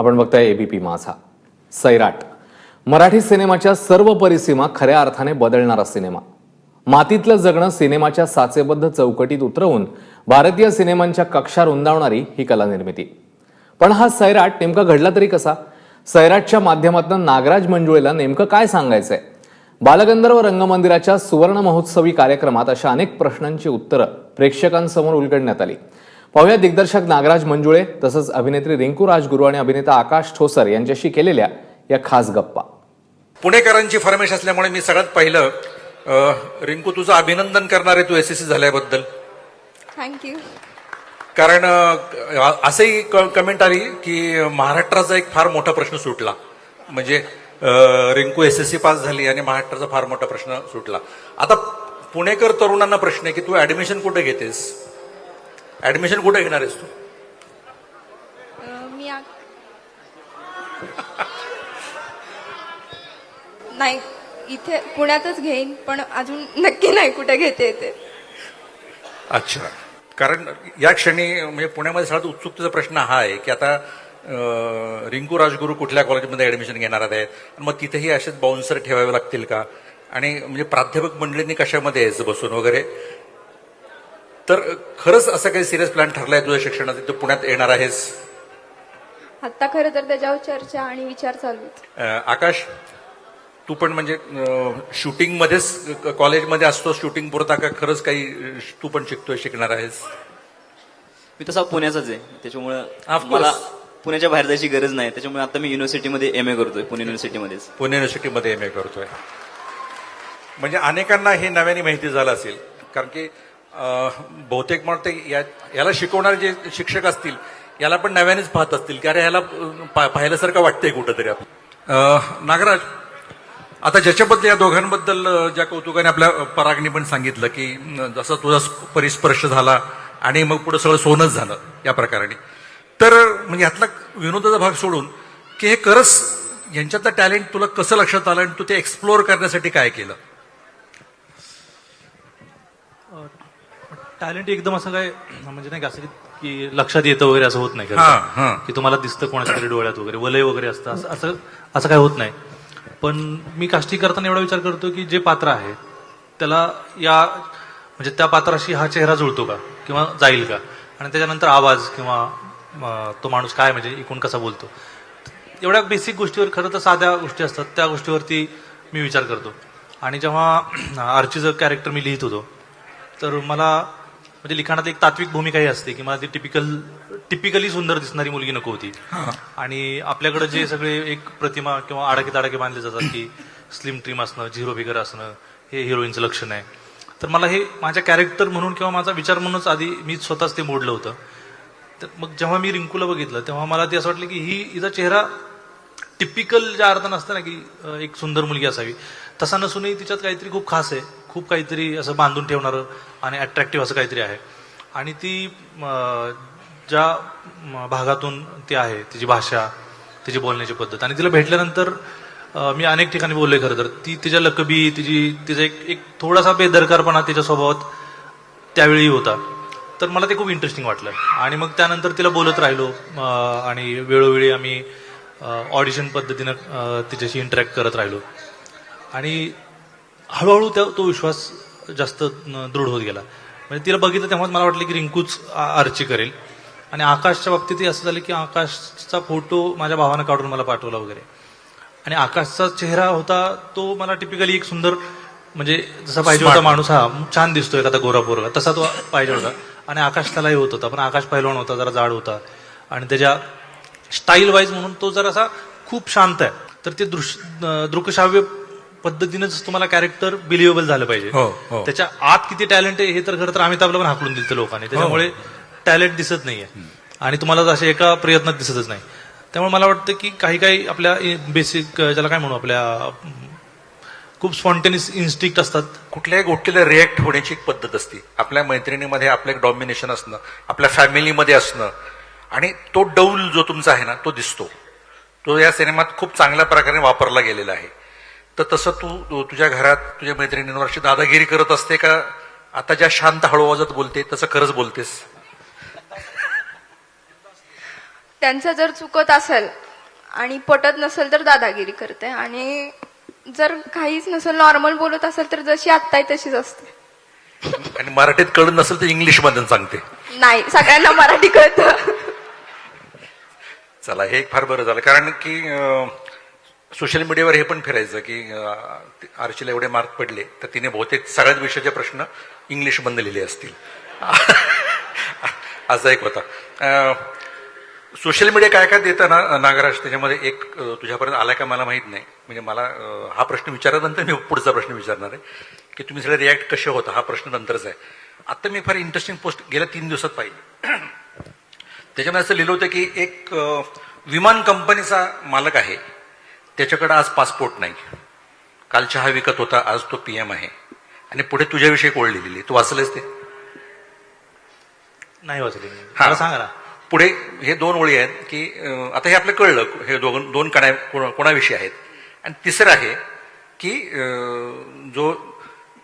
आपण बघताय एबीपी माझा सैराट. मराठी सिनेमाच्या सर्व परिसीमा खऱ्या अर्थाने बदलणारा सिनेमा. मातीतलं जगणं सिनेमाच्या साचेबद्ध चौकटीत उतरवून भारतीय सिनेमांच्या कक्षा रुंदावणारी ही कला निर्मिती पण हा सैराट नेमका घडला तरी कसा? सैराटच्या माध्यमातून नागराज मंजुळेला नेमकं काय सांगायचंय? बालगंधर्व रंगमंदिराच्या सुवर्ण महोत्सवी कार्यक्रमात अशा अनेक प्रश्नांची उत्तरं प्रेक्षकांसमोर उलगडण्यात आली. पाहूया दिग्दर्शक नागराज मंजुळे तसंच अभिनेत्री रिंकू राजगुरू आणि अभिनेता आकाश ठोसर यांच्याशी केलेल्या या खास गप्पा. पुणेकरांची फरमेश असल्यामुळे मी सगळ्यात पहिलं रिंकू तुझं अभिनंदन करणार आहे तू एस एस सी झाल्याबद्दल. थँक्यू कारण असंही क- कमेंट आली की महाराष्ट्राचा एक फार मोठा प्रश्न सुटला. म्हणजे Rinku S S C pass झाली आणि महाराष्ट्राचा फार मोठा प्रश्न सुटला. आता पुणेकर तरुणांना प्रश्न आहे की तू ऍडमिशन कुठे घेतेस? ऍडमिशन कुठे घेणार आहेस तू? मी आ- नाही इथे पुण्यातच घेईन पण अजून नक्की नाही कुठे घेते ते. अच्छा. कारण या क्षणी म्हणजे पुण्यामध्ये सगळ्यात उत्सुकतेचा प्रश्न हा आहे की आता अं, रिंकू राजगुरू कुठल्या कॉलेजमध्ये ऍडमिशन घेणार आहेत? आणि मग तिथेही असेच बाउन्सर ठेवावे लागतील का? आणि म्हणजे प्राध्यापक मंडळींनी कशामध्ये यायचं बसून वगैरे? तर खरंच असं काही सिरियस प्लॅन ठरलाय तुझ्या शिक्षणाचा तू पुण्यात येणार आहेस. आता खरं तर त्याच्यावर चर्चा आणि विचार चालू आहेत. अं, आकाश तू पण म्हणजे शूटिंगमध्येच कॉलेजमध्ये असतो शूटिंग पुरता का खरंच काही अं, तू पण शिकतोय शिकणार आहेस? मी तसा पुण्याचाच आहे. त्याच्यामुळं course. मला पुण्याच्या बाहेर जायची गरज नाही. त्याच्यामुळे आता मी युनिव्हर्सिटीमध्ये एम ए करतोय पुणे युनिव्हर्सिटीमध्येच पुणे युनिव्हर्सिटीमध्ये एम ए करतोय. म्हणजे अनेकांना हे नव्याने माहिती झालं असेल. कारण की बहुतेक मला ते या- याला शिकवणारे जे शिक्षक असतील याला पण नव्यानेच पाहत असतील की अरे ह्याला पाहिल्यासारखं वाटतंय कुठंतरी आपण नागराज आता ज्याच्याबद्दल या दोघांबद्दल ज्या कौतुकाने आपल्या परागने पण सांगितलं की जसं जसा तुझा परिस्पर्श झाला आणि मग पुढे सगळं सोनच झालं या प्रकाराने. तर म्हणजे यातला विनोदाचा भाग सोडून की हे खरंच यांच्यातलं टॅलेंट तुला कसं लक्षात आलं आणि तू ते एक्सप्लोअर करण्यासाठी काय केलं? टॅलेंट एकदम असं काय म्हणजे नाही का असं की लक्षात येतं वगैरे असं होत नाही हा, का हा. की तुम्हाला दिसतं कोणाच्या तरी डोळ्यात वगैरे वलय वगैरे असतं असं असं असं काय होत नाही. पण मी कास्टिंग करताना एवढा विचार करतो की जे पात्र आहे त्याला या म्हणजे त्या पात्राशी हा चेहरा जुळतो का? किंवा जाईल का? आणि त्याच्यानंतर आवाज किंवा अं, तो माणूस काय म्हणजे एकूण कसा बोलतो? एवढ्या बेसिक गोष्टीवर खरं तर साध्या गोष्टी असतात त्या गोष्टीवरती मी विचार करतो. आणि जेव्हा आर्चीचं कॅरेक्टर मी लिहित होतो तर मला म्हणजे लिखाणात एक तात्विक भूमिकाही असते की मला ती टिपिकल टिपिकली सुंदर दिसणारी मुलगी नको होती. आणि आपल्याकडे जे सगळे एक प्रतिमा किंवा आडाके ताडाके बांधले जातात की स्लिम ट्रीम असणं झिरो फिगर असणं हे हिरोईनचं लक्षण आहे. तर मला हे माझ्या कॅरेक्टर म्हणून किंवा माझा विचार म्हणूनच आधी मी स्वतःच ते मोडलं होतं. तर मग जेव्हा मी रिंकूला बघितलं तेव्हा मला ते असं वाटलं की ही हिचा चेहरा टिपिकल ज्या अर्थानं असतं ना की एक सुंदर मुलगी असावी तसा नसूनही तिच्यात काहीतरी खूप खास आहे. खूप काहीतरी असं बांधून ठेवणारं आणि अट्रॅक्टिव्ह असं काहीतरी आहे. आणि ती ज्या म, भागातून ती आहे तिची भाषा तिची बोलण्याची पद्धत. आणि तिला भेटल्यानंतर मी अनेक ठिकाणी बोलले खरं तर. ती तिच्या लकबी तिची तिचा एक एक थोडासा बेदरकारपणा तिच्या स्वभावात त्यावेळी होता. तर मला ते खूप इंटरेस्टिंग वाटलं. आणि मग त्यानंतर तिला बोलत राहिलो आणि वेळोवेळी आम्ही ऑडिशन पद्धतीनं तिच्याशी इंटरॅक्ट करत राहिलो. आणि हळूहळू त्या तो विश्वास जास्त दृढ होत गेला. म्हणजे तिला बघितलं तेव्हा मला वाटलं की रिंकूच आर्ची करेल. आणि आकाशच्या बाबतीतही असं झालं की आकाशचा फोटो माझ्या भावानं काढून मला पाठवला वगैरे. आणि आकाशचा चेहरा होता तो मला टिपिकली एक सुंदर म्हणजे जसा पाहिजे होता माणूस हा छान दिसतो एखादा गोरा पोरगा तसा तो पाहिजे होता. आणि आकाश त्यालाही होत होता पण आकाश पहिलवान होता जरा जाड होता. आणि त्याच्या स्टाईल वाईज म्हणून तो जर असा खूप शांत आहे. तर ते दृश्य दृकश्राव्य पद्धतीनेच तुम्हाला कॅरेक्टर बिलिव्हेबल झालं पाहिजे. हो, हो. त्याच्या आत किती टॅलेंट आहे हे तर खरं तर अमिताभला पण हाकलून दिलं लोकांनी. त्याच्यामुळे टॅलेंट दिसत नाहीये. आणि तुम्हाला असे एका प्रयत्नात दिसतच नाही. त्यामुळे मला वाटतं की काही काही आपल्या बेसिक ज्याला काय म्हणू आपल्या खूप स्पॉन्टेनियस इन्स्टिक्ट असतात. कुठल्याही गोष्टीला रिॲक्ट होण्याची एक पद्धत असते. आपल्या मैत्रिणीमध्ये आपलं एक डॉमिनेशन असणं आपल्या फॅमिलीमध्ये असणं. आणि तो डौल जो तुमचा आहे ना तो दिसतो. तो या सिनेमात खूप चांगल्या प्रकारे वापरला गेलेला आहे. तर तसं तू तुझ्या घरात तुझ्या मैत्रिणींवर अशी दादागिरी करत असते का? आता ज्या शांत हळू आवाजात बोलते तसं खरंच बोलतेस. त्यांचं जर चुकत असेल आणि पटत नसेल तर दादागिरी करते. आणि जर काहीच नसेल नॉर्मल बोलत असेल तर जशी आत्ता आहे तशीच असते. आणि मराठीत कळत नसेल तर इंग्लिश मधून सांगते. नाही सगळ्यांना मराठी कळतं. चला हे एक फार बरं झालं. कारण की सोशल मीडियावर हे पण फिरायचं की आरशीला एवढे मार्क पडले तर तिने बहुतेक सगळ्याच विषयाचे प्रश्न इंग्लिश बंद लिहिले असतील. असा एक होता. सोशल मीडिया काय काय देतं ना नागराज? त्याच्यामध्ये एक तुझ्यापर्यंत आला का मला माहीत नाही. म्हणजे मला हा प्रश्न विचारल्यानंतर मी पुढचा प्रश्न विचारणार आहे की तुम्ही सगळे रिॲक्ट कसे होता? हा प्रश्न नंतरच आहे. आता मी फार इंटरेस्टिंग पोस्ट गेल्या तीन दिवसात पाहिली. त्याच्यामध्ये असं लिहिलं होतं की एक विमान कंपनीचा मालक आहे. त्याच्याकडे आज पासपोर्ट नाही. काल चहा विकत होता आज तो पीएम आहे. आणि पुढे तुझ्याविषयी कोळ लिहिलेली तू वाचलंस ते? नाही वाचले. हा. सांगा ना. पुढे हे दोन ओळी आहेत की आता हे आपलं कळलं हे दोन दोन कणा कोणा- कोणाविषयी आहेत. आणि तिसरं आहे की जो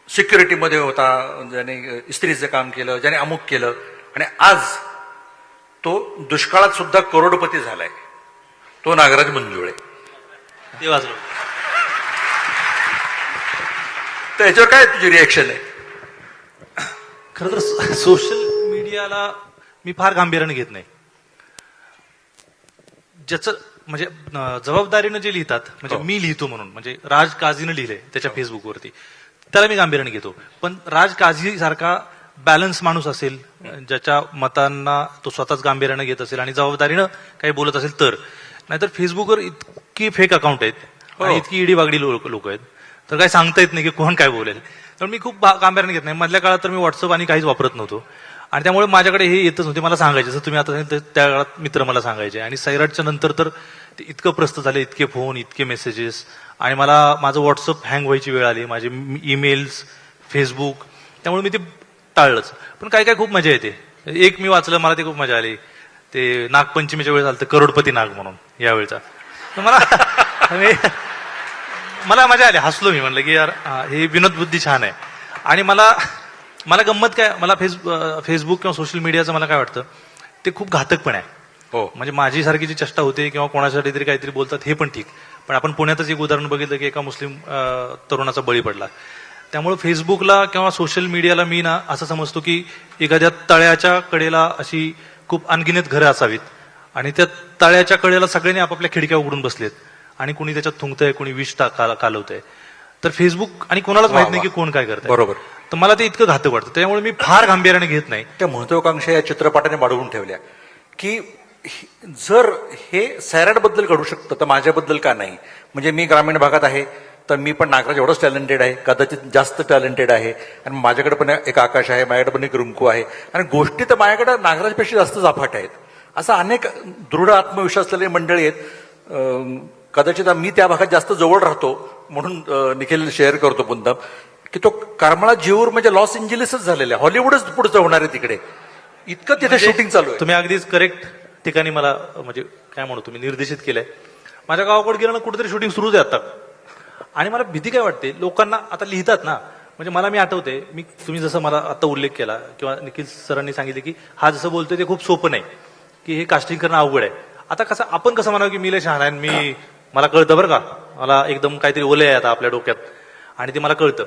सिक्युरिटीमध्ये होता ज्याने इस्त्रीचं काम केलं ज्याने अमुक केलं आणि आज तो दुष्काळात सुद्धा करोडपती झालाय. तो नागराज मंजुळे. ते तर याच्यावर काय तुझी रिएक्शन आहे? खरं तर सोशल मीडियाला मी फार गांभीर्याने घेत नाही. ज्याचं म्हणजे जबाबदारीनं जे लिहितात म्हणजे हो. मी लिहितो म्हणून म्हणजे राज काझीनं लिहिलंय त्याच्या फेसबुकवरती त्याला मी गांभीर्याने घेतो. पण राज काझी सारखा बॅलन्स माणूस असेल ज्याच्या मतांना तो स्वतःच गांभीर्यानं घेत असेल आणि जबाबदारीनं काही बोलत असेल तर नाहीतर फेसबुकवर इतकी फेक अकाउंट आहेत हो. आणि इतकी इडी बागडी लोक आहेत. तर काही सांगता येत नाही की कोण काय बोलेल. तर मी खूप गांभीर्याने घेत नाही. मधल्या काळात तर मी व्हॉट्सअप आणि काहीच वापरत नव्हतो. आणि त्यामुळे माझ्याकडे हे येतच नव्हते. मला सांगायचे जसं तुम्ही आता त्या काळात मित्र मला सांगायचे. आणि सैराटच्या नंतर तर ते इतकं प्रस्त झाले इतके फोन इतके मेसेजेस आणि मला माझं व्हॉट्सअप हँग व्हायची वेळ आली. माझे ईमेल्स फेसबुक त्यामुळे मी ते टाळलंच. पण काय काय खूप मजा येते. एक मी वाचलं मला ते खूप मजा आली. ते नागपंचमीच्या वेळेस आलं करोडपती नाग म्हणून यावेळचा. मला मला मजा आली हसलो मी म्हणलं की यार हा, विनोद बुद्धी छान आहे. आणि मला मला गंमत काय मला फेस फेसबुक किंवा सोशल मीडियाचं मला काय वाटतं ते खूप घातक पण आहे. हो. म्हणजे माझी सारखी जी चेष्टा होते किंवा कोणासाठी तरी काहीतरी बोलतात हे पण ठीक. पण आपण पुण्यातच एक उदाहरण बघितलं की एका मुस्लिम तरुणाचा बळी पडला. त्यामुळे फेसबुकला किंवा सोशल मीडियाला मी ना असं समजतो की एखाद्या तळ्याच्या कडेला अशी खूप अनगिनत घरं असावीत. आणि त्या तळ्याच्या कडेला सगळ्यांनी आपापल्या खिडक्या उघडून बसलेत. आणि कुणी त्याच्यात थुंकतंय कुणी विष कालवतंय. तर फेसबुक आणि कोणालाच माहीत नाही. की कोण काय करतंय. बरोबर. तर मला ते इतकं घातक वाटतं. त्यामुळे मी फार गांभीर्याने घेत नाही. त्या महत्वाकांक्षा या चित्रपटाने वाढवून ठेवल्या. की जर हे सैराटबद्दल घडू शकतं तर माझ्याबद्दल का नाही? म्हणजे मी ग्रामीण भागात आहे. तर मी पण नागराज एवढंच टॅलेंटेड आहे. कदाचित जास्त टॅलेंटेड आहे. आणि माझ्याकडे पण एक आकाश आहे माझ्याकडे पण एक रुंकू आहे. आणि गोष्टी तर माझ्याकडे नागराजपेक्षा जास्त जाफाट आहेत. असं अनेक दृढ आत्मविश्वास असलेले मंडळी आहेत. कदाचित मी त्या भागात जास्त जवळ राहतो म्हणून निखिल शेअर करतो पुन्हा. की तो करमाळा जीवर म्हणजे लॉस एंजेलिसच झालेला आहे. हॉलिवूडच पुढचं होणार आहे तिकडे. इतकं तिथे शूटिंग चालू आहे. तुम्ही अगदीच करेक्ट ठिकाणी मला म्हणजे काय म्हणू तुम्ही निर्देशित केलंय. माझ्या गावाकडे गेलं ना कुठेतरी शूटिंग सुरूच आहे आता. आणि मला भीती काय वाटते? लोकांना आता लिहितात ना म्हणजे मला मी आठवते मी तुम्ही जसं मला आता उल्लेख केला किंवा निखिल सरांनी सांगितले की हा जसं बोलतोय ते खूप सोपं नाही की हे कास्टिंग करणं अवघड आहे. आता कसं आपण कसं म्हणावं की मी लय शहाणा आहे मी मला कळतं बरं का मला एकदम काहीतरी ओले आहे आता आपल्या डोक्यात आणि ते मला कळतं.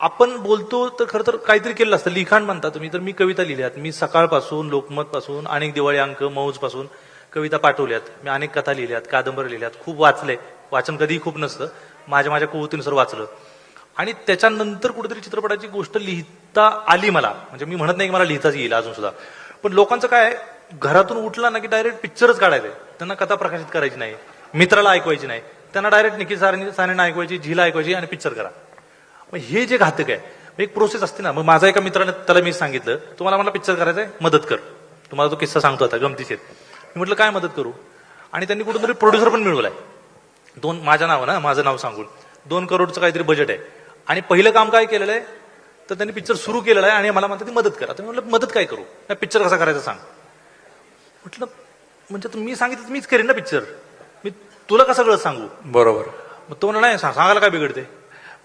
आपण बोलतो तर खरं तर काहीतरी केलं असतं लिखाण म्हणता तुम्ही तर मी कविता लिहिल्यात मी सकाळपासून लोकमत पासून अनेक दिवाळी अंक मौजपासून कविता पाठवल्यात मी अनेक कथा लिहिल्यात कादंबरी लिहिल्यात खूप वाचले वाचन कधीही खूप नसतं माझ्या माझ्या कुवतीनुसार वाचलं. आणि त्याच्यानंतर कुठेतरी चित्रपटाची गोष्ट लिहिता आली मला. म्हणजे मी म्हणत नाही की मला लिहिताच येईल अजून सुद्धा. पण लोकांचं काय घरातून उठला ना की डायरेक्ट पिक्चरच काढायचंय त्यांना कथा प्रकाशित करायची नाही. मित्राला ऐकवायची नाही. त्यांना डायरेक्ट निखिल सारेंनी सारेंना ऐकवायची झीला ऐकवायची आणि पिक्चर करा. मग हे जे घातक आहे मग एक प्रोसेस असते ना. मग माझा एका मित्राने त्याला मी सांगितलं तुम्हाला मला पिक्चर करायचं आहे? मदत कर. तुम्हाला तो किस्सा सांगतो आता गमतीशीर. मी म्हटलं काय मदत करू? आणि त्यांनी कुठेतरी प्रोड्युसर पण मिळवलाय. दोन माझ्या नाव ना माझं नाव सांगून. दोन करोडचं काहीतरी बजेट आहे. आणि पहिलं काम काय केलेलं आहे? तर त्यांनी पिक्चर सुरू केलेलं आहे आणि मला म्हणतात ती मदत करा. तर मी म्हटलं मदत काय करू? नाही पिक्चर कसा करायचा सांग. म्हटलं म्हणजे मी सांगितलं मीच करेन ना पिक्चर मी तुला का सगळं सांगू? बरोबर. मग तो म्हणला नाही सांग- सांगायला काय बिघडते?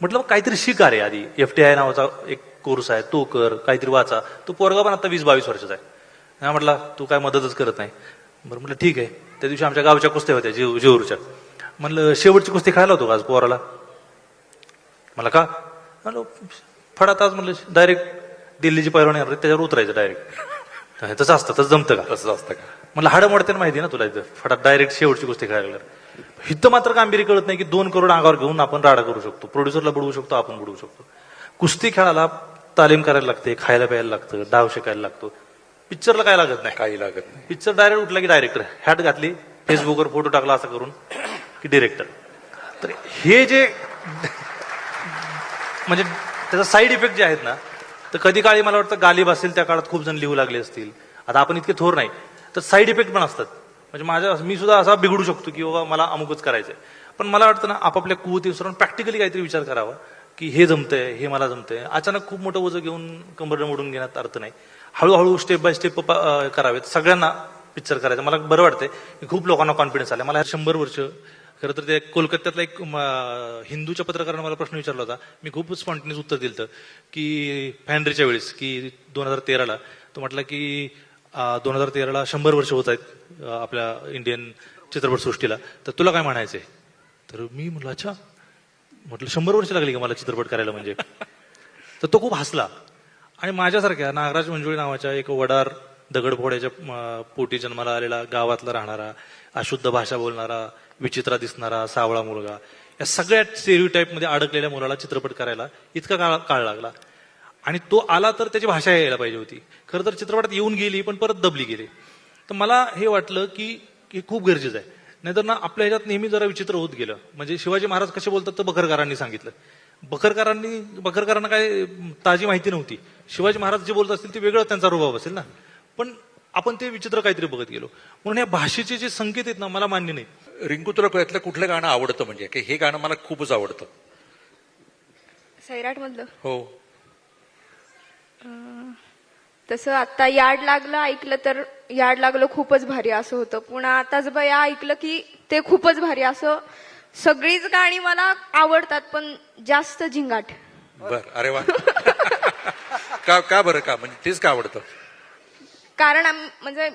म्हटलं मग काहीतरी शिका रे आधी. एफ टी आय नावाचा एक कोर्स आहे. तो कर काहीतरी वाचा. तो पोरगा पण आता वीस बावीस वर्षाचा आहे. म्हटला तू काय मदतच करत नाही. बरं म्हटलं ठीक आहे. त्या दिवशी आमच्या गावच्या कुस्त्या होत्या जीव जेऊरच्या म्हणलं शेवटची कुस्ती खेळायला होतो का आज पोराला? मला का? म्हणलं फडात आज म्हणलं डायरेक्ट दिल्लीची पैलवान येणार त्याच्यावर उतरायचं डायरेक्ट. तसं असतं तसं जमतं का? तसंच असतं का? मला हाडं मोडते माहिती ना तुला इथं. फटात डायरेक्ट शेवटची गोष्टी खेळायला इथं मात्र कामगिरी कळत नाही की दोन करोड अंगावर घेऊन आपण राडा करू शकतो. प्रोड्युसरला बुडवू शकतो आपण बुडवू शकतो. कुस्ती खेळायला तालीम करायला लागते खायला प्यायला लागतं डाव शिकायला लागतो. पिक्चरला काय लागत नाही? काही लागत नाही. पिक्चर डायरेक्ट उठला की डायरेक्टर. हॅट घातली फेसबुकवर फोटो टाकला असं करून. की डिरेक्टर तर हे जे म्हणजे त्याचा साईड इफेक्ट जे आहेत ना तर कधी काळी मला वाटतं गालिब असेल त्या काळात खूप जण लिहू लागले असतील. आता आपण इतके थोर नाही. तर साईड इफेक्ट पण असतात. म्हणजे माझ्या मी सुद्धा असा बिघडू शकतो की बाबा मला अमुकच करायचंय. पण मला वाटतं ना आपापल्या कुवती विसरून प्रॅक्टिकली काहीतरी विचार करावा की हे जमतंय हे मला जमतंय. अचानक खूप मोठं ओझं घेऊन कंबर मोडून घेण्यात अर्थ नाही. हळूहळू स्टेप बाय स्टेप करावेत. सगळ्यांना पिक्चर करायचं. मला बरं वाटतंय की खूप लोकांना कॉन्फिडन्स आला मला शंभर वर्ष खरं तर ते कोलकात्यातला एक म, हिंदूच्या पत्रकारानं मला प्रश्न विचारला होता. मी खूप स्पॉन्टेनियस उत्तर दिलं की फॅन्ड्रीच्या वेळेस की दोन हजार तेराला. तो म्हटला की दोन हजार तेराला शंभर वर्ष होत आहेत आपल्या इंडियन चित्रपटसृष्टीला तर तुला काय म्हणायचंय? तर मी म्हटलं अच्छा. म्हटलं शंभर वर्ष लागली का मला चित्रपट करायला म्हणजे? तर तो खूप हसला. आणि माझ्यासारख्या नागराज मंजुळी नावाच्या एक वडार दगडफोड्याच्या पोटी जन्माला आलेला गावातला राहणारा अशुद्ध भाषा बोलणारा विचित्रा दिसणारा सावळा मुलगा. या सगळ्या स्टेरिओ मध्ये अडकलेल्या मुलाला चित्रपट करायला इतका काळ काळ लागला. आणि तो आला तर त्याची भाषा यायला पाहिजे होती. खरं तर चित्रपटात येऊन गेली पण परत दबली गेली. तर मला हे वाटलं की हे खूप गरजेचं आहे. नाहीतर ना आपल्या ह्याच्यात नेहमी जरा विचित्र होत गेलं. म्हणजे शिवाजी महाराज कसे बोलतात तर बखरकरांनी सांगितलं. बखरकरांनी बखरकरांना काय ताजी माहिती नव्हती. शिवाजी महाराज जे बोलत असतील ते वेगळं त्यांचा रुबाब असेल ना. पण आपण ते विचित्र काहीतरी बघत गेलो. म्हणून या भाषेचे जे संकेत आहेत ना मला मान्य नाही रिंकू तुला यातलं कुठलं गाणं आवडतं म्हणजे? की हे गाणं मला खूपच आवडतं. सैराट मधलं हो तसं आता याड लागलं ऐकलं तर याड लागलं खूपच भारी असं होतं. पुन्हा आताच बया ऐकलं की ते खूपच भारी असं सगळीच गाणी मला आवडतात पण जास्त झिंगाट बर अरे वा. का का बरं का? म्हणजे तेच का आवडतं? कारण म्हणजे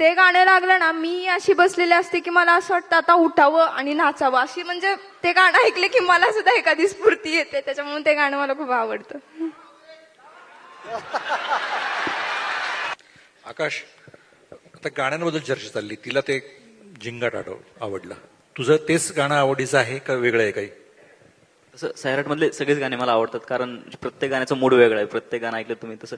ते गाणं लागलं ना मी अशी बसलेली असते की मला असं वाटतं आता उठावं आणि नाचावं. अशी म्हणजे ते गाणं ऐकले की मला सुद्धा एखादी स्फूर्ती येते त्याच्यामुळे ते गाणं मला खूप आवडतं. आकाश आता गाण्यांबद्दल चर्चा चालली. तिला ते झिंगाट आठव आवडलं. तुझं तेच गाणं आवडीचं आहे का वेगळं आहे काही? तसं सैराट मधले सगळेच गाणे मला आवडतात कारण प्रत्येक गाण्याचा मूड वेगळा आहे. प्रत्येक गाणं ऐकलं तुम्ही तसं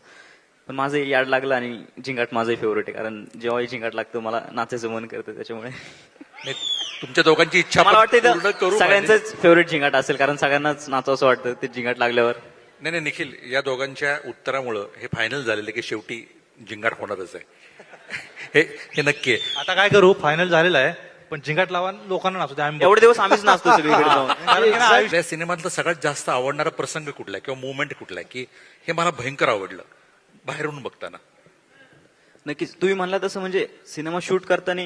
पण माझं याड लागलं आणि झिंगाट माझंही फेवरेट आहे. कारण जेव्हाही झिंगाट लागतं मला नाचायचं मन करतं त्याच्यामुळे. नाही, तुमच्या दोघांची इच्छा मला वाटतं. सगळ्यांचंच फेवरेट झिंगाट असेल कारण सगळ्यांनाच नाचावं असं वाटतं ते झिंगाट लागल्यावर. नाही नाही निखिल या दोघांच्या उत्तरामुळं हे फायनल झालेलं की शेवटी जिंगाट होणारच आहे. हे हे नक्की आहे. आता काय करू फायनल झालेलं आहे पण झिंगाट लावा लोकांना नाचू द्या आम्ही एवढे दिवस आम्हीच नाचतो सगळीकडे सिनेमातला सगळ्यात जास्त आवडणारा प्रसंग कुठला आहे किंवा मुवमेंट कुठला आहे की हे मला भयंकर आवडलं. बाहेरून बघताना. नक्कीच. तुम्ही म्हणला तसं म्हणजे सिनेमा शूट करताना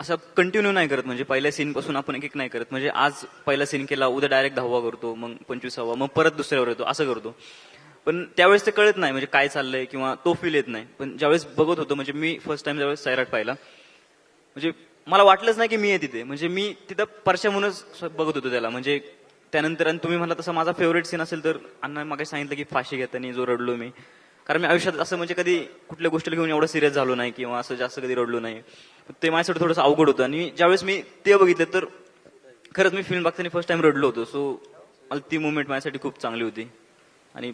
असं कंटिन्यू नाही करत. म्हणजे पहिल्या सीन पासून आपण एक एक नाही करत. म्हणजे आज पहिला सीन केला उद्या डायरेक्ट दहावा करतो मग पंचवीसावा मग परत दुसऱ्यावर येतो असं करतो. पण त्यावेळेस ते कळत नाही. म्हणजे काय चाललंय किंवा तो फील येत नाही. पण ज्यावेळेस बघत होतो म्हणजे मी फर्स्ट टाइम ज्यावेळेस सैराट पाहिला म्हणजे मला वाटलंच नाही की मी आहे तिथे. म्हणजे मी तिथं परशा म्हणूनच बघत होतो त्याला. म्हणजे त्यानंतर आणि तुम्ही म्हणला तसं माझा फेवरेट सीन असेल तर अण्णा मागे सांगितलं की फाशी घेताना जो रडलो मी. कारण मी आयुष्यात असं म्हणजे कधी कुठल्या गोष्टीला घेऊन एवढं सिरियस झालो नाही किंवा असं जास्त कधी रडलो नाही. ते माझ्यासाठी थोडंसं अवघड होतं. आणि ज्यावेळेस मी ते बघितलं तर खरंच मी फिल्म बघताना फर्स्ट टाइम रडलो होतो. सो मला ती मुवमेंट माझ्यासाठी खूप चांगली होती. आणि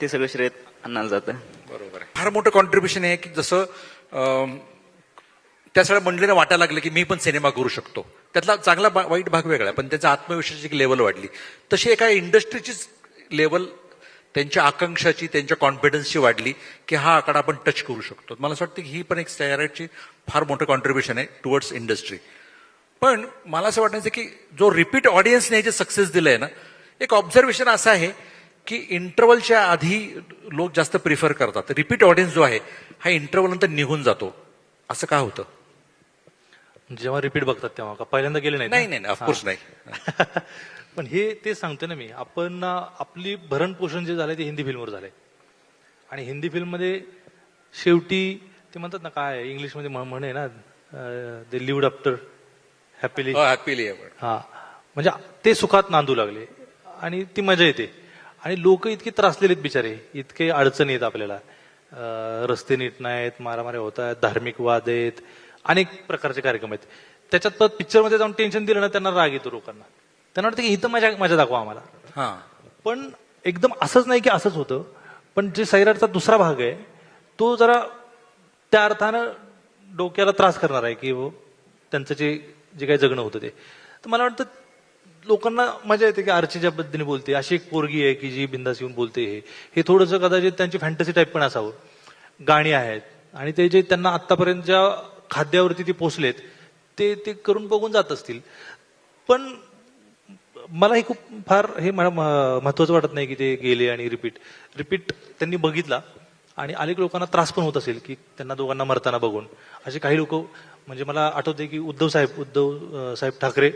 ते सगळं श्रेय अण्णाला जातं. बरोबर आहे. फार मोठं कॉन्ट्रीब्युशन आहे की जसं त्या सगळ्या मंडळीने वाटायला लागलं की मी पण सिनेमा करू शकतो. त्यातला चांगला बा- वाईट भाग वेगळा आहे पण त्याचा आत्मविश्वासाची लेवल वाढली. तशी एका इंडस्ट्रीचीच लेवल त्यांच्या आकांक्षाची त्यांच्या कॉन्फिडन्सची वाढली की हा आकडा आपण टच करू शकतो. मला असं वाटतं की ही पण एक सॅरेटची फार मोठं कॉन्ट्रीब्युशन आहे टुवर्ड्स इंडस्ट्री पण मला असं वाटायचं की जो रिपीट ऑडियन्सने जे सक्सेस दिलं आहे ना एक ऑब्झर्वेशन असं आहे की इंटरवलच्या आधी लोक जास्त प्रिफर करतात. रिपीट ऑडियन्स जो आहे हा इंटरवल नंतर निघून जातो. असं का होतं? जेव्हा रिपीट बघतात तेव्हा का? पहिल्यांदा गेले नाही नाही नाही ऑफकोर्स नाही. पण हे ते सांगतो ना मी आपण आपली भरण पोषण जे झालंय ते हिंदी फिल्मवर झालंय. आणि हिंदी फिल्ममध्ये शेवटी ते म्हणतात ना काय इंग्लिशमध्ये म्हण म्हणे ना they lived after happily happily हा. म्हणजे ते सुखात नांदू लागले आणि ती मजा येते. आणि लोक इतके त्रासलेले आहेत बिचारे इतके अडचणी आहेत आपल्याला. रस्ते नीट नाहीत मारामाऱ्या होत आहेत धार्मिक वाद आहेत अनेक प्रकारचे कार्यक्रम आहेत. त्याच्यात परत पिक्चरमध्ये जाऊन टेन्शन दिलं ना त्यांना राग येतो लोकांना. त्यांना वाटतं की इथं मजा मजा दाखवा आम्हाला. हा. पण एकदम असंच नाही की असंच होतं. पण जे सैराटचा दुसरा भाग आहे तो जरा त्या अर्थानं डोक्याला त्रास करणार आहे की वो त्यांचं जे जे काही जगणं होतं ते. तर मला वाटतं लोकांना मजा येते की आरची ज्या पद्धतीने बोलते. अशी एक पोरगी आहे की जी बिंदास येऊन बोलते हे. हे थोडंसं कदाचित त्यांची फॅन्टसी टाईप पण असावं. गाणी आहेत. आणि ते जे त्यांना आतापर्यंत ज्या खाद्यावरती ते पोचलेत ते ते करून बघून जात असतील. पण मला हे खूप फार हे मला म- महत्वाचं वाटत नाही की ते गेले आणि रिपीट रिपीट त्यांनी बघितला आणि अनेक लोकांना त्रास पण होत असेल की त्यांना दोघांना मरताना बघून. असे काही लोक म्हणजे मला आठवते की उद्धव साहेब उद्धव साहेब ठाकरे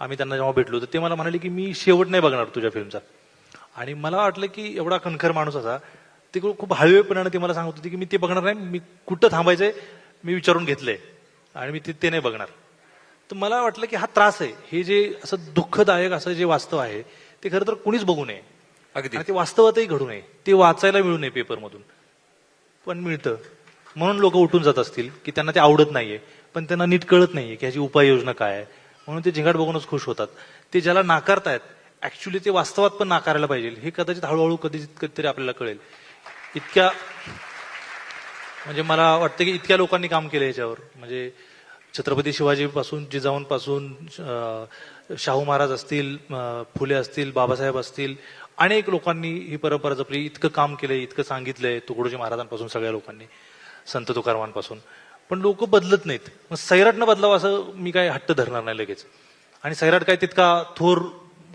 आम्ही त्यांना जेव्हा भेटलो तर ते मला म्हणाले की मी शेवट नाही बघणार तुझ्या फिल्मचा आणि मला वाटलं की एवढा खणखर माणूस असा ते खूप हळवेपणाने ते मला सांगत होते की मी ते बघणार नाही मी कुठं थांबायचंय मी विचारून घेतलंय आणि मी ते नाही बघणार. तर मला वाटलं की हा त्रास आहे. हे जे असं दुःखदायक असं जे वास्तव आहे ते खरं तर कुणीच बघू नये. अगदी. ते वास्तवातही घडू नये. ते वाचायला मिळू नये पेपरमधून. पण मिळतं. म्हणून लोक उठून जात असतील की त्यांना ते आवडत नाहीये. पण त्यांना नीट कळत नाहीये की ह्याची उपाययोजना काय आहे. म्हणून ते झिंगाट बघूनच खुश होतात. ते ज्याला नाकारतायत ऍक्च्युली ते वास्तवात पण नाकारायला पाहिजे. हे कदाचित हळूहळू कधी कधीतरी आपल्याला कळेल. इतक्या म्हणजे मला वाटतं की इतक्या लोकांनी काम केलं याच्यावर. म्हणजे छत्रपती शिवाजीपासून जिजाऊंपासून शाहू महाराज असतील फुले असतील बाबासाहेब असतील अनेक लोकांनी ही परंपरा जपली. इतकं काम केलंय इतकं सांगितलंय तुकडोजी महाराजांपासून सगळ्या लोकांनी संत तुकारामांपासून. पण लोक बदलत नाहीत. मग सैराटनं बदलावं असं मी काय हट्ट धरणार नाही लगेच. आणि सैराट काय तितका थोर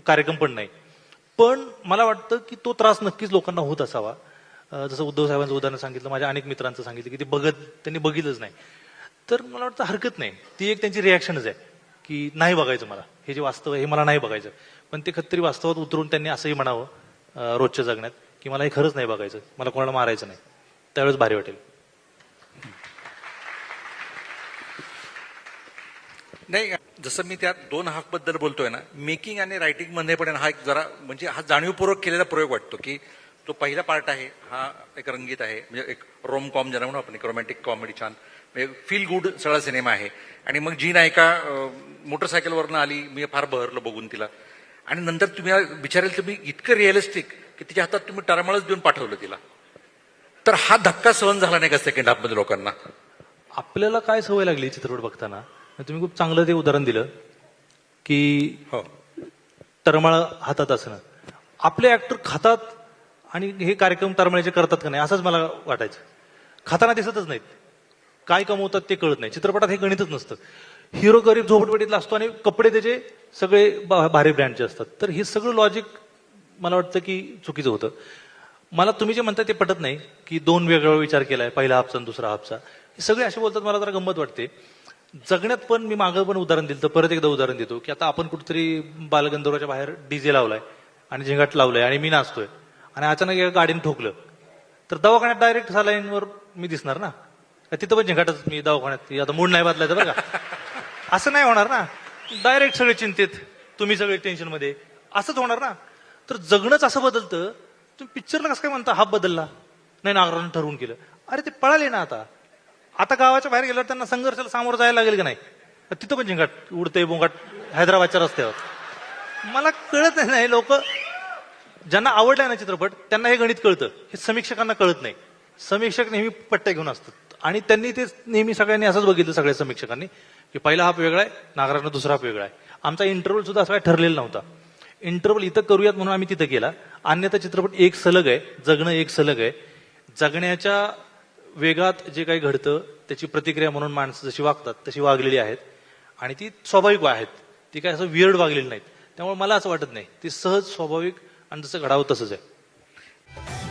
कार्यक्रम पण नाही. पण मला वाटतं की तो त्रास नक्कीच लोकांना होत असावा. जसं उद्धव साहेबांचं उदाहरण सांगितलं माझ्या अनेक मित्रांचं सांगितलं की ते बघत त्यांनी बघितलंच नाही. तर मला वाटतं हरकत नाही. ती एक त्यांची रिॲक्शनच आहे की नाही बघायचं मला. हे जे वास्तव आहे हे मला नाही बघायचं. पण ते खत्री वास्तवात उतरून त्यांनी असंही म्हणावं रोजच्या जगण्यात की मला हे खरंच नाही बघायचं. मला कोणाला मारायचं नाही. त्यावेळेस भारी वाटेल. नाही जसं मी त्या दोन हाकबद्दल बोलतोय ना मेकिंग आणि रायटिंगमध्ये पण हा एक जरा म्हणजे हा जाणीवपूर्वक केलेला प्रयोग वाटतो की तो पहिला पार्ट आहे हा एक रंगीत आहे म्हणजे एक रोम कॉम ज्याला म्हणू आपण एक रोमॅन्टिक कॉमेडी छान. म्हणजे फील गुड सगळा सिनेमा आहे. आणि मग जी नायिका मोटरसायकलवरनं आली मी फार बहरलो बघून तिला. आणि नंतर तुम्ही विचारेल तुम्ही इतकं रिअलिस्टिक की तिच्या हातात तुम्ही टरमाळच देऊन पाठवलं तिला. तर हा धक्का सहन झाला नाही का सेकंड हाफमध्ये लोकांना? आपल्याला काय सवय लागली चित्रपट बघताना? तुम्ही खूप चांगलं ते उदाहरण दिलं की हो. तरमाळ हातात असणं. आपले ऍक्टर खातात आणि हे कार्यक्रम तरमाळीचे करतात का नाही असंच मला वाटायचं. खाताना दिसतच नाहीत. काय कमवतात ते कळत नाही. चित्रपटात हे गणितच नसतं. हिरो गरीब झोपटपटीतला असतो आणि कपडे त्याचे सगळे बा- भारी ब्रँडचे असतात. तर हे सगळं लॉजिक मला वाटतं की चुकीचं होतं. मला तुम्ही जे म्हणता ते पटत नाही की दोन वेगळा विचार केलाय पहिला हापचा आणि दुसरा हापचा हे सगळे असे बोलतात मला जरा गंमत वाटते. जगण्यात पण मी मागं पण उदाहरण दिलं तर परत एकदा उदाहरण देतो की आता आपण कुठेतरी बालगंधर्वाच्या बाहेर डीजे लावलाय आणि झिंगाट लावलाय आणि मी नाचतोय. आणि अचानक एका गाडीने ठोकलं. तर दवाखान्यात डायरेक्ट सलाईनवर मी दिसणार ना. तिथं पण झिंगाटच मी दवाखान्यात आता मूड नाही बदलायचं बरं का. असं नाही होणार ना. डायरेक्ट सगळे चिंतेत तुम्ही सगळे टेन्शनमध्ये असंच होणार ना. तर जगणंच असं बदलतं. तुम्ही पिक्चरला कसं काय म्हणता हा बदलला. नाही नागरानं ठरवून केलं. अरे ते पळाले ना आता. आता गावाच्या बाहेर गेल्यावर त्यांना संघर्षाला सामोरं जायला लागेल की नाही? तिथं पण झिंगाट उडते बोंगाट. हैदराबादच्या रस्त्यावर. मला कळत नाही लोक ज्यांना आवडलाय ना चित्रपट त्यांना हे गणित कळतं. हे समीक्षकांना कळत नाही. समीक्षक नेहमी पट्ट्या घेऊन असतात. आणि त्यांनी ते नेहमी सगळ्यांनी असंच बघितलं सगळ्या समीक्षकांनी की पहिला हाफ वेगळा आहे नागराजनं दुसरा हाफ वेगळा आहे. आमचा इंटरव्हल सुद्धा असं काय ठरलेला नव्हता. इंटरव्हल इथं करूयात म्हणून आम्ही तिथं केला. अन्यथा चित्रपट एक सलग आहे जगणं एक सलग आहे. जगण्याच्या वेगात जे काही घडतं त्याची प्रतिक्रिया म्हणून माणसं जशी वागतात तशी वागलेली आहेत. आणि ती स्वाभाविक आहेत. ती काय असं वियर्ड वागलेली नाहीत. त्यामुळे मला असं वाटत नाही. ती सहज स्वाभाविक आणि तसं घडावं तसंच आहे.